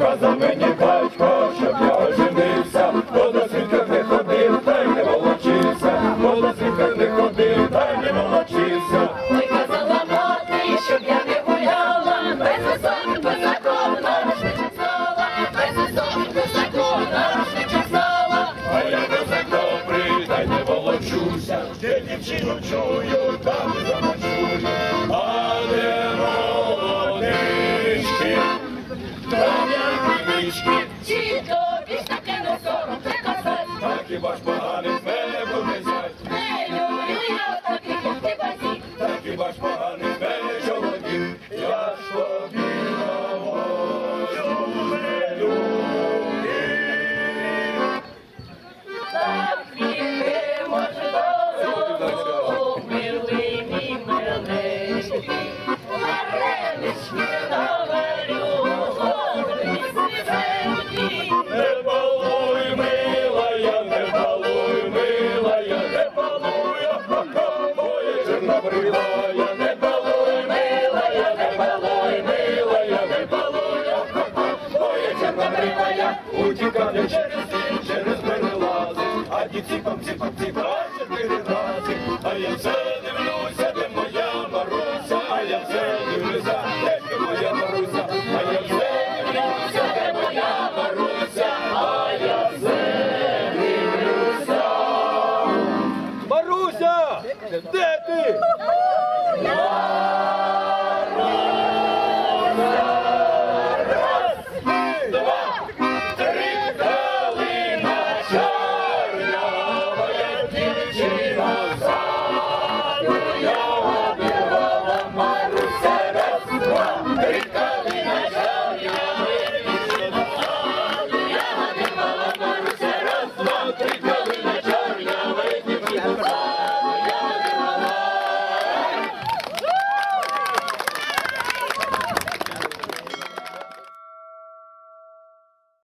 Казав мені батько, щоб я оженився, бо до не ходив, та й не волочився, бо до свідках не ходив, та й не волочився. заночую, там заночую, а де молодички, там як пічки, чи то пістаки на сорок не казать, так і ваш поганий мене понизять. Не люблю я таких, як ти базі, так і ваш поганий. Утікати через сім, через перелази, а ті памці памці бачать передаси, а я все дивлюся. 对对。